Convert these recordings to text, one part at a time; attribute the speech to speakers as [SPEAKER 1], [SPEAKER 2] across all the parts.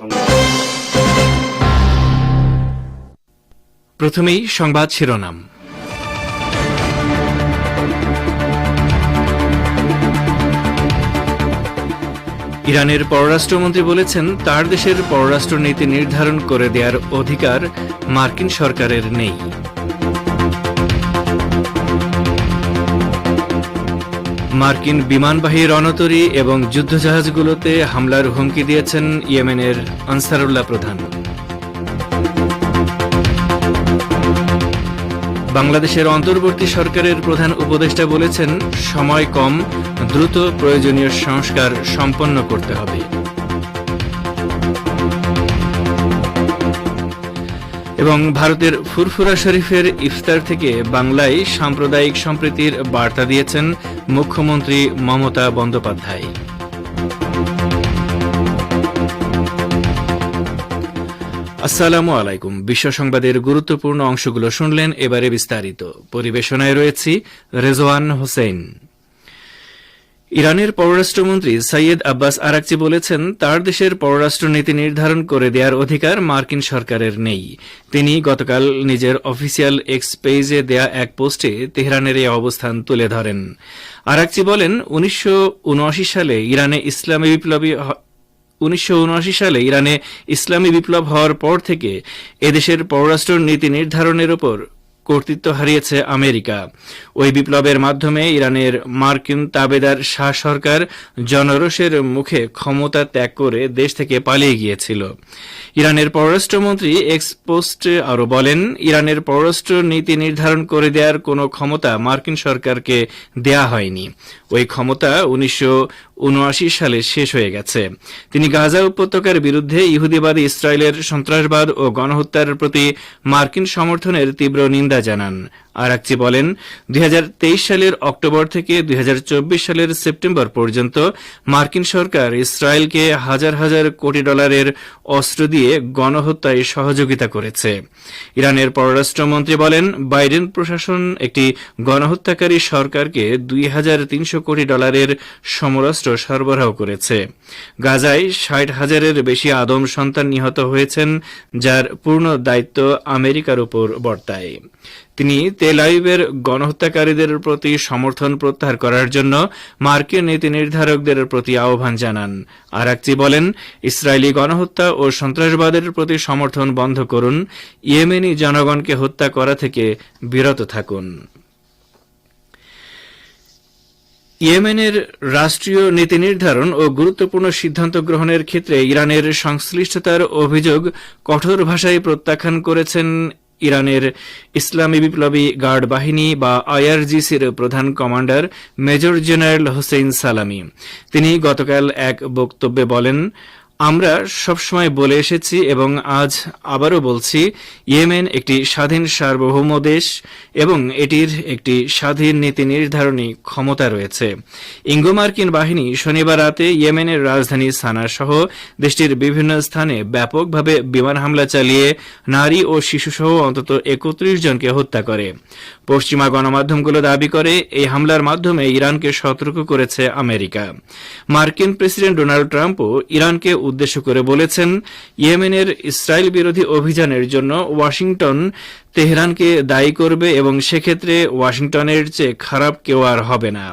[SPEAKER 1] সংবাদ।
[SPEAKER 2] প্রথমেই সংবাদ শিরোনাম। ইরানের পররাষ্ট্রমন্ত্রী বলেছেন, তার দেশের পররাষ্ট্রনীতি নির্ধারণ করে দেওয়ার অধিকার মার্কিন সরকারের নেই। মার্কিন বিমানবাহী রণতরী এবং যুদ্ধজাহাজগুলোতে হামলার হুমকি দিয়েছেন ইয়েমেনের আনসারুল্লাহ প্রধান। বাংলাদেশের অন্তর্বর্তী সরকারের প্রধান উপদেষ্টা বলেছেন, সময় কম, দ্রুত প্রয়োজনীয় সংস্কার সম্পন্ন করতে হবে। এবং ভারতের ফুরফুরা শরীফের ইফতার থেকে বাংলায় সাম্প্রদায়িক সম্প্রীতির বার্তা দিয়েছেন মুখ্যমন্ত্রী মমতা বন্দ্যোপাধ্যায়। আসসালামু আলাইকুম। বিশ্ব সংবাদের গুরুত্বপূর্ণ অংশগুলো শুনলেন, এবারে বিস্তারিত। পরিবেশনায় রয়েছি রেজওয়ান হোসেন। ইরানের পররাষ্ট্রমন্ত্রী সৈয়দ আব্বাস আরাকচি বলেছেন, তার দেশের পররাষ্ট্রনীতি নির্ধারণ করে দেওয়ার অধিকার মার্কিন সরকারের নেই। তিনি গতকাল নিজের অফিসিয়াল এক্স পেজে দেয়া এক পোস্টে তেহরানের এই অবস্থান তুলে ধরেন। আরাকচি বলেন, উনিশশো উনআশি সালে ইরানে ইসলামী বিপ্লবী উনিশশো সালে ইরানে ইসলামী বিপ্লব হওয়ার পর থেকে এদেশের পররাষ্ট্র নীতি নির্ধারণের ওপর কর্তৃত্ব হারিয়েছে আমেরিকা। ওই বিপ্লবের মাধ্যমে ইরানের মার্কিন তাবেদার শাহ সরকার জনরোষের মুখে ক্ষমতা ত্যাগ করে দেশ থেকে পালিয়ে গিয়েছিল। ইরানের পররাষ্ট্রমন্ত্রী এক্সপোস্টে আরও বলেন, ইরানের পররাষ্ট্র নীতি নির্ধারণ করে দেওয়ার কোনো ক্ষমতা মার্কিন সরকারকে দেয়া হয়নি। ওই ক্ষমতা উনিশশো উনআশি সালে শেষ হয়ে গেছে। তিনি গাজা উপত্যকার বিরুদ্ধে ইহুদিবাদী ইসরায়েলের সন্ত্রাসবাদ ও গণহত্যার প্রতি মার্কিন সমর্থনের তীব্র নিন্দা জানান। আরাকচি বলেন, দুই হাজার তেইশ সালের অক্টোবর থেকে দুই হাজার চব্বিশ সালের সেপ্টেম্বর পর্যন্ত মার্কিন সরকার ইসরায়েলকে হাজার হাজার কোটি ডলারের অস্ত্র দিয়ে গণহত্যায় সহযোগিতা করেছে। ইরানের পররাষ্ট্রমন্ত্রী বলেন, বাইডেন প্রশাসন একটি গণহত্যাকারী সরকারকে দুই হাজার তিনশো কোটি ডলারের সমরাস্ত্র সরবরাহ করেছে। গাজায় ষাট হাজারের বেশি আদম সন্তান নিহত হয়েছেন, যার পূর্ণ দায়িত্ব আমেরিকার উপর বর্তায়। তিনি তেল আইবের গণহত্যাকারীদের প্রতি সমর্থন প্রত্যাহার করার জন্য মার্কিন নীতি নির্ধারকদের প্রতি আহ্বান জানান। আরাকচি বলেন, ইসরায়েলি গণহত্যা ও সন্ত্রাসবাদের প্রতি সমর্থন বন্ধ করুন, ইয়েমেনি জনগণকে হত্যা করা থেকে বিরত থাকুন। ইয়েমেনের রাষ্ট্রীয় নীতি নির্ধারণ ও গুরুত্বপূর্ণ সিদ্ধান্ত গ্রহণের ক্ষেত্রে ইরানের সংশ্লিষ্টতার অভিযোগ কঠোর ভাষায় প্রত্যাখ্যান করেছেন ইরানের ইসলামী বিপ্লবী গার্ড বাহিনী বা আইআরজিসির প্রধান কমান্ডার মেজর জেনারেল হোসেন সালামি। তিনি গতকাল এক বক্তব্যে বলেন আমরা সবসময় বলে এসেছি এবং আজ আবারও বলছি, ইয়েমেন একটি স্বাধীন সার্বভৌম দেশ এবং এটির একটি স্বাধীন নীতি নির্ধারণী ক্ষমতা রয়েছে। ইঙ্গো মার্কিন বাহিনী শনিবার রাতে ইয়েমেনের রাজধানী সানা সহ দেশটির বিভিন্ন স্থানে ব্যাপকভাবে বিমান হামলা চালিয়ে নারী ও শিশুসহ অন্তত একত্রিশ জনকে হত্যা করে। পশ্চিমা গণমাধ্যমগুলো দাবি করে, এই হামলার মাধ্যমে ইরানকে সতর্ক করেছে আমেরিকা। মার্কিন প্রেসিডেন্ট ডোনাল্ড ট্রাম্পও ইরানকে উদ্দেশ্য করে বলেছেন, ইয়েমেনের ইসরায়েল বিরোধী অভিযানের জন্য ওয়াশিংটন তেহরানকে দায়ী করবে এবং সেক্ষেত্রে ওয়াশিংটনের চেয়ে খারাপ কেউ আর হবে না।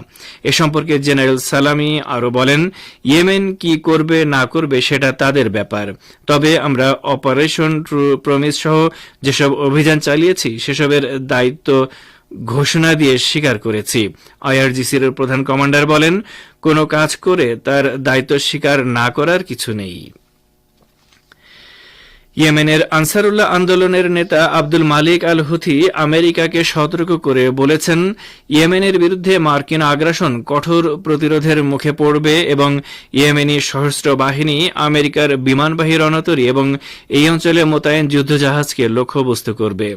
[SPEAKER 2] এ সম্পর্কে জেনারেল সালামি আরও বলেন, ইয়েমেন কি করবে, না করবে সেটা তাদের ব্যাপার। তবে আমরা অপারেশন ট্রু প্রমিস সহ যেসব অভিযান চালিয়েছি, সেসবের দায়িত্ব ঘোষণা দিয়ে স্বীকার করেছি। আইআরজিসির প্রধান কমান্ডার বলেন, কোনো কাজ করে তার দায়িত্ব স্বীকার না করার কিছু নেই। ইয়েমেনের আনসারুল্লাহ আন্দোলনের নেতা আব্দুল মালিক আল হুথি আমেরিকাকে সতর্ক করে বলেছেন, ইয়েমেনের বিরুদ্ধে মার্কিন আগ্রাসন কঠোর প্রতিরোধের মুখে পড়বে এবং ইয়েমেনি সশস্ত্র বাহিনী আমেরিকার বিমানবাহী রণতরী এবং এই অঞ্চলে মোতায়েন যুদ্ধজাহাজকে লক্ষ্যবস্তু করবে।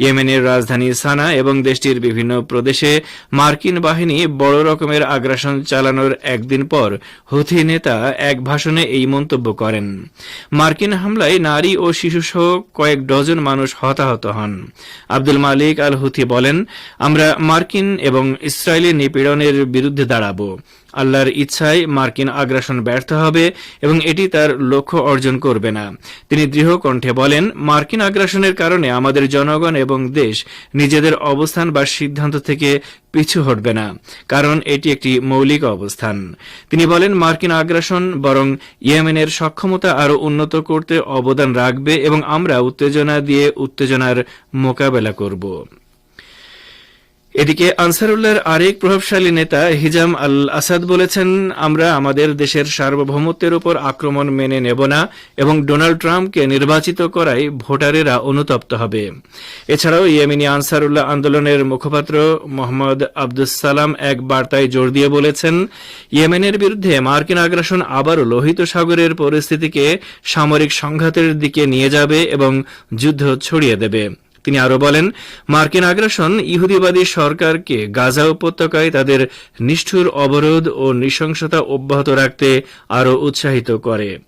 [SPEAKER 2] ইয়েমেনের রাজধানী সানা এবং দেশটির বিভিন্ন প্রদেশে মার্কিন বাহিনী বড় রকমের আগ্রাসন চালানোর একদিন পর হুথি নেতা এক ভাষণে এই মন্তব্য করেন। মার্কিন হামলায় নারী শিশুসহ কয়েক ডজন মানুষ হতাহত হন। আব্দুল মালিক আল হুথি বলেন, আমরা মার্কিন এবং ইসরায়েলি নিপীড়নের বিরুদ্ধে দাঁড়াব। আল্লাহর ইচ্ছায় মার্কিন আগ্রাসন ব্যর্থ হবে এবং এটি তার লক্ষ্য অর্জন করবে না। তিনি দৃঢ় কণ্ঠে বলেন, মার্কিন আগ্রাসনের কারণে আমাদের জনগণ এবং দেশ নিজেদের অবস্থান বা সিদ্ধান্ত থেকে পিছু হটবে না, কারণ এটি একটি মৌলিক অবস্থান। তিনি বলেন, মার্কিন আগ্রাসন বরং ইয়েমেনের সক্ষমতা আরও উন্নত করতে অবদান রাখবে এবং আমরা উত্তেজনা দিয়ে উত্তেজনার মোকাবেলা করব। এদিকে আনসারুল্লাহর আরেক প্রভাবশালী নেতা হিজাম আল আসাদ বলেছেন, আমরা আমাদের দেশের সার্বভৌমত্বের উপর আক্রমণ মেনে নেব না এবং ডোনাল্ড ট্রাম্পকে নির্বাচিত করায় ভোটারেরা অনুতপ্ত হবে। এছাড়াও ইয়েমেনি আনসারুল্লাহ আন্দোলনের মুখপাত্র মোহাম্মদ আব্দুস সালাম এক বার্তায় জোর দিয়ে বলেছেন, ইয়েমেনের বিরুদ্ধে মার্কিন আগ্রাসন আবারও লোহিত সাগরের পরিস্থিতিকে সামরিক সংঘাতের দিকে নিয়ে যাবে এবং যুদ্ধ ছড়িয়ে দেবে। তিনি আরও বলেন, মার্কিন আগ্রাসন ইহুদিবাদী সরকারকে গাজা উপত্যকায় তাদের নিষ্ঠুর অবরোধ ও নৃশংসতা অব্যাহত রাখতে আরও উৎসাহিত করে।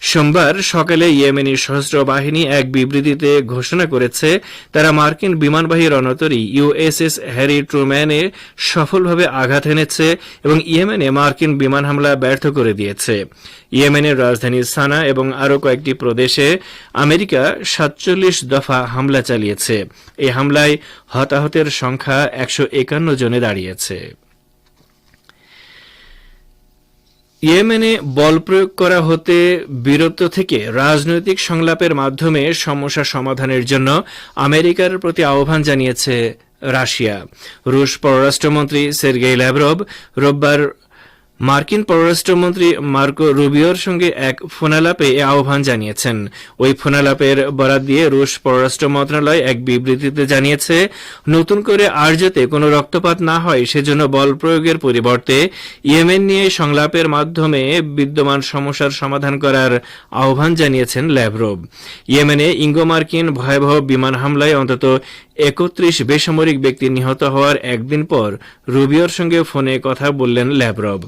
[SPEAKER 2] সোমবার সকালে ইয়েমেনি সশস্ত্র বাহিনী এক বিবৃতিতে ঘোষণা করেছে, তারা মার্কিন বিমানবাহী রণতরী ইউএসএস হ্যারি ট্রুম্যানে সফলভাবে আঘাত এনেছে এবং ইয়েমেনে মার্কিন বিমান হামলা ব্যর্থ করে দিয়েছে। ইয়েমেনের রাজধানী সানা এবং আরও কয়েকটি প্রদেশে আমেরিকা সাতচল্লিশ দফা হামলা চালিয়েছে। এই হামলায় হতাহতের সংখ্যা একশো একান্ন জনে দাঁড়িয়েছে। ইয়েমেনে বল প্রয়োগ করা হতে বিরত থেকে রাজনৈতিক সংলাপের মাধ্যমে সমস্যা সমাধানের জন্য আমেরিকার প্রতি আহ্বান জানিয়েছে রাশিয়া। রুশ পররাষ্ট্রমন্ত্রী সের্গেই ল্যাভরভ রোববার মার্কিন পররাষ্ট্রমন্ত্রী মার্কো রুবিওর সঙ্গে এক ফোনালাপে এ আহ্বান জানিয়েছেন। ওই ফোনালাপের বরাত দিয়ে রুশ পররাষ্ট্র মন্ত্রণালয় এক বিবৃতিতে জানিয়েছে, নতুন করে আর যাতে কোনো রক্তপাত না হয়, সেজন্য বল প্রয়োগের পরিবর্তে ইয়েমেন নিয়ে সংলাপের মাধ্যমে বিদ্যমান সমস্যার সমাধান করার আহ্বান জানিয়েছেন ল্যাভরভ। ইয়েমেনে ইঙ্গো মার্কিন ভয়াবহ বিমান হামলায় অন্তত একত্রিশ বেসামরিক ব্যক্তি নিহত হওয়ার একদিন পর রুবিওর সঙ্গে ফোনে কথা বললেন ল্যাভরভ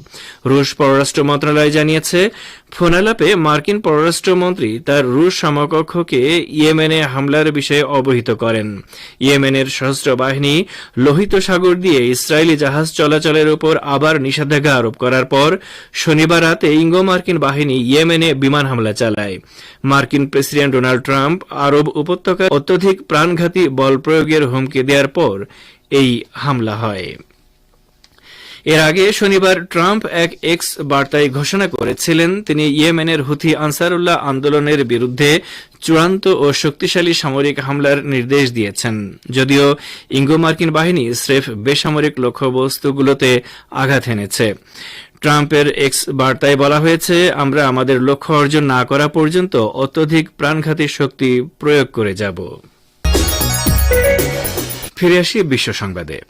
[SPEAKER 2] রুশ পররাষ্ট্র মন্ত্রণালয় জানিয়েছে, ফোনালাপে মার্কিন পররাষ্ট্রমন্ত্রী তার রুশ সমকক্ষকে ইয়েমেনে হামলার বিষয়ে অবহিত করেন। ইয়েমেনের সশস্ত্র বাহিনী লোহিত সাগর দিয়ে ইসরায়েলি জাহাজ চলাচলের উপর আবার নিষেধাজ্ঞা আরোপ করার পর শনিবার রাতে ইঙ্গো মার্কিন বাহিনী ইয়েমেনে বিমান হামলা চালায়। মার্কিন প্রেসিডেন্ট ডোনাল্ড ট্রাম্প আরব উপত্যকায় অত্যধিক প্রাণঘাতী বল প্রয়োগের হুমকি দেওয়ার পর এই হামলা হয়। এর আগে শনিবার ট্রাম্প এক এক্স বার্তায় ঘোষণা করেছিলেন, তিনি ইয়েমেনের হুথি আনসারুল্লাহ আন্দোলনের বিরুদ্ধে চূড়ান্ত ও শক্তিশালী সামরিক হামলার নির্দেশ দিয়েছেন। যদিও ইঙ্গো মার্কিন বাহিনী স্রেফ বেসামরিক লক্ষ্যবস্তুগুলোতে আঘাত এনেছে। ট্রাম্পের এক্স বার্তায় বলা হয়েছে, আমরা আমাদের লক্ষ্য অর্জন না করা পর্যন্ত অত্যধিক প্রাণঘাতী শক্তি প্রয়োগ করে যাব। ফিরে আসি বিশ্ব সংবাদে।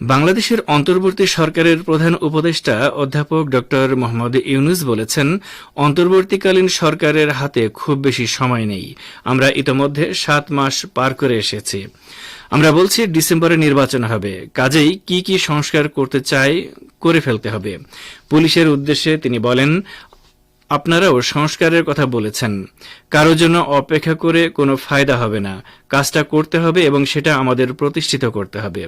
[SPEAKER 2] বাংলাদেশের অন্তর্বর্তী সরকারের প্রধান উপদেষ্টা অধ্যাপক ড মোহাম্মদ ইউনুস বলেছেন, অন্তর্বর্তীকালীন সরকারের হাতে খুব বেশি সময় নেই। আমরা ইতোমধ্যে সাত মাস পার করে এসেছি। আমরা বলছি ডিসেম্বরে নির্বাচন হবে। কাজেই কি কি সংস্কার করতে চাই, করে ফেলতে হবে। পুলিশের উদ্দেশ্যে তিনি বলেন আপনারাও সংস্কারের কথা বলেছেন। কারও জন্য অপেক্ষা করে কোনো ফায়দা হবে না। কাজটা করতে হবে এবং সেটা আমাদের প্রতিষ্ঠিত করতে হবে।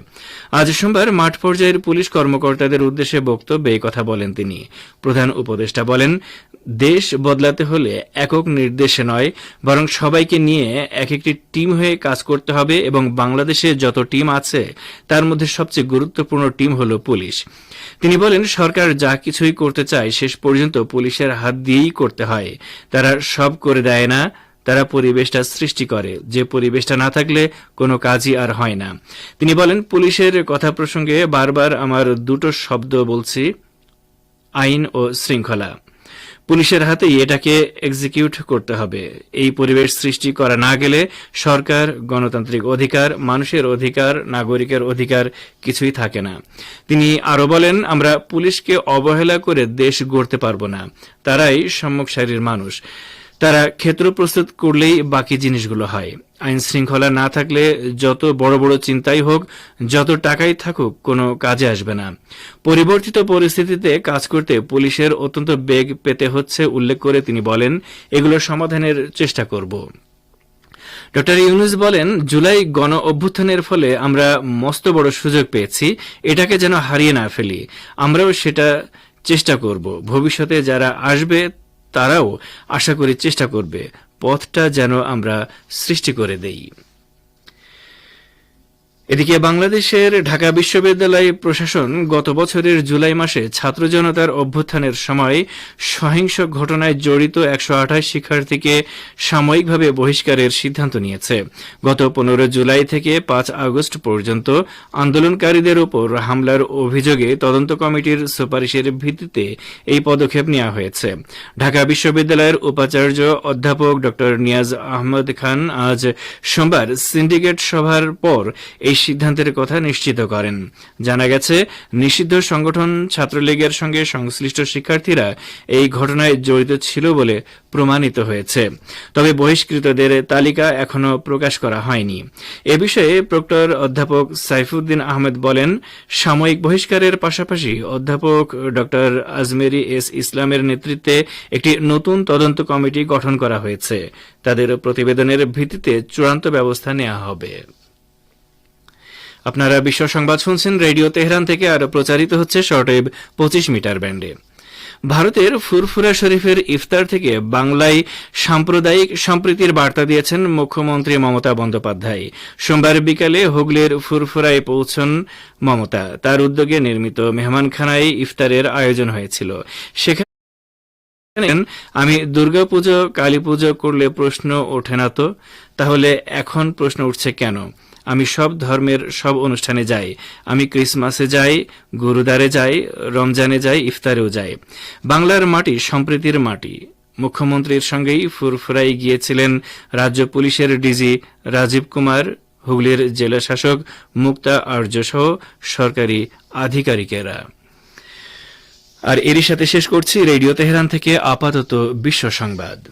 [SPEAKER 2] আজ সোমবার মাঠ পর্যায়ের পুলিশ কর্মকর্তাদের উদ্দেশ্যে বক্তব্যে এই কথা বলেন তিনি। প্রধান উপদেষ্টা বলেন দেশ বদলাতে হলে একক নির্দেশে নয়, বরং সবাইকে নিয়ে এক একটি টিম হয়ে কাজ করতে হবে এবং বাংলাদেশে যত টিম আছে, তার মধ্যে সবচেয়ে গুরুত্বপূর্ণ টিম হল পুলিশ। তিনি বলেন, সরকার যা কিছুই করতে চায় শেষ পর্যন্ত পুলিশের হাত দিয়েই করতে হয়। তারা সব করে দেয় না, তারা পরিবেশটা সৃষ্টি করে। যে পরিবেশটা না থাকলে কোনো কাজই আর হয় না। তিনি বলেন, পুলিশের কথা প্রসঙ্গে বারবার আমার দুটো শব্দ বলছি, আইন ও শৃঙ্খলা। পুলিশের হাতেই এটাকে এক্সিকিউট করতে হবে। এই পরিবেশ সৃষ্টি করা না গেলে সরকার, গণতান্ত্রিক অধিকার, মানুষের অধিকার, নাগরিকের অধিকার কিছুই থাকে না। তিনি আরও বলেন, আমরা পুলিশকে অবহেলা করে দেশ গড়তে পারব না। তারাই সম্মুখ সারির মানুষ। তারা ক্ষেত্র প্রস্তুত করলেই বাকি জিনিসগুলো হয়। আইন শৃঙ্খলা না থাকলে যত বড় বড় চিন্তাই হোক, যত টাকাই থাকুক, কোনো কাজে আসবে না। পরিবর্তিত পরিস্থিতিতে কাজ করতে পুলিশের অত্যন্ত বেগ পেতে হচ্ছে উল্লেখ করে তিনি বলেন, এগুলো সমাধানের চেষ্টা করব। ডক্টর ইউনুস বলেন, জুলাই গণ অভ্যুত্থানের ফলে আমরা মস্ত বড় সুযোগ পেয়েছি, এটাকে যেন হারিয়ে না ফেলি। আমরাও সেটা চেষ্টা করব। ভবিষ্যতে যারা আসবে, তারাও আশা করি চেষ্টা করবে। পথটা যেন আমরা সৃষ্টি করে দেই। এদিকে বাংলাদেশের ঢাকা বিশ্ববিদ্যালয় প্রশাসন গত বছরের জুলাই মাসে ছাত্র জনতার অভ্যুত্থানের সময় সহিংস ঘটনায় জড়িত একশো আঠাশ শিক্ষার্থীকে সাময়িকভাবে বহিষ্কারের সিদ্ধান্ত নিয়েছে। গত পনেরো জুলাই থেকে পাঁচ আগস্ট পর্যন্ত আন্দোলনকারীদের উপর হামলার অভিযোগে তদন্ত কমিটির সুপারিশের ভিত্তিতে এই পদক্ষেপ নেওয়া হয়েছে। ঢাকা বিশ্ববিদ্যালয়ের উপাচার্য অধ্যাপক ড নিয়াজ আহমদ খান আজ সোমবার সিন্ডিকেট সভার পর এই সিদ্ধান্তের কথা নিশ্চিত করেন। জানা গেছে, নিষিদ্ধ সংগঠন ছাত্রলীগের সঙ্গে সংশ্লিষ্ট শিক্ষার্থীরা এই ঘটনায় জড়িত ছিল বলে প্রমাণিত হয়েছে। তবে বহিষ্কৃতদের তালিকা এখনও প্রকাশ করা হয়নি। এ বিষয়ে প্রক্টর অধ্যাপক সাইফুদ্দিন আহমেদ বলেন, সাময়িক বহিষ্কারের পাশাপাশি অধ্যাপক ড. আজমেরি এস ইসলামের নেতৃত্বে একটি নতুন তদন্ত কমিটি গঠন করা হয়েছে। তাদের প্রতিবেদনের ভিত্তিতে চূড়ান্ত ব্যবস্থা নেওয়া হবে। আপনারা বিশ্ব সংবাদ শুনছেন রেডিও তেহরান থেকে, আরও প্রচারিত হচ্ছে শর্টওয়েভ পঁচিশ মিটার ব্যান্ডে। ভারতের ফুরফুরা শরীফের ইফতার থেকে বাংলায় সাম্প্রদায়িক সম্প্রীতির বার্তা দিয়েছেন মুখ্যমন্ত্রী মমতা বন্দ্যোপাধ্যায়। সোমবার বিকালে হুগলির ফুরফুরায় পৌঁছন মমতা। তার উদ্যোগে নির্মিত মেহমানখানায় ইফতারের আয়োজন হয়েছিল। সেখানে আমি দুর্গাপুজো কালী পুজো করলে প্রশ্ন ওঠে না তো? তাহলে এখন প্রশ্ন উঠছে কেন? আমি সব ধর্মের সব অনুষ্ঠানে যাই। আমি ক্রিসমাসে যাই গুরুদারে যাই, রমজানে যাই, ইফতারেও যাই। বাংলার মাটি সম্প্রীতির মাটি। মুখ্যমন্ত্রীর সঙ্গেই ফুরফুরাই গিয়েছিলেন রাজ্য পুলিশের ডিজি রাজীব কুমার, হুগলির জেলা শাসক মুক্তা আর্য সহ সরকারি আধিকারিকেরা। আর এরই সাথে শেষ করছি রেডিও তেহরান থেকে আপাতত বিশ্ব সংবাদ।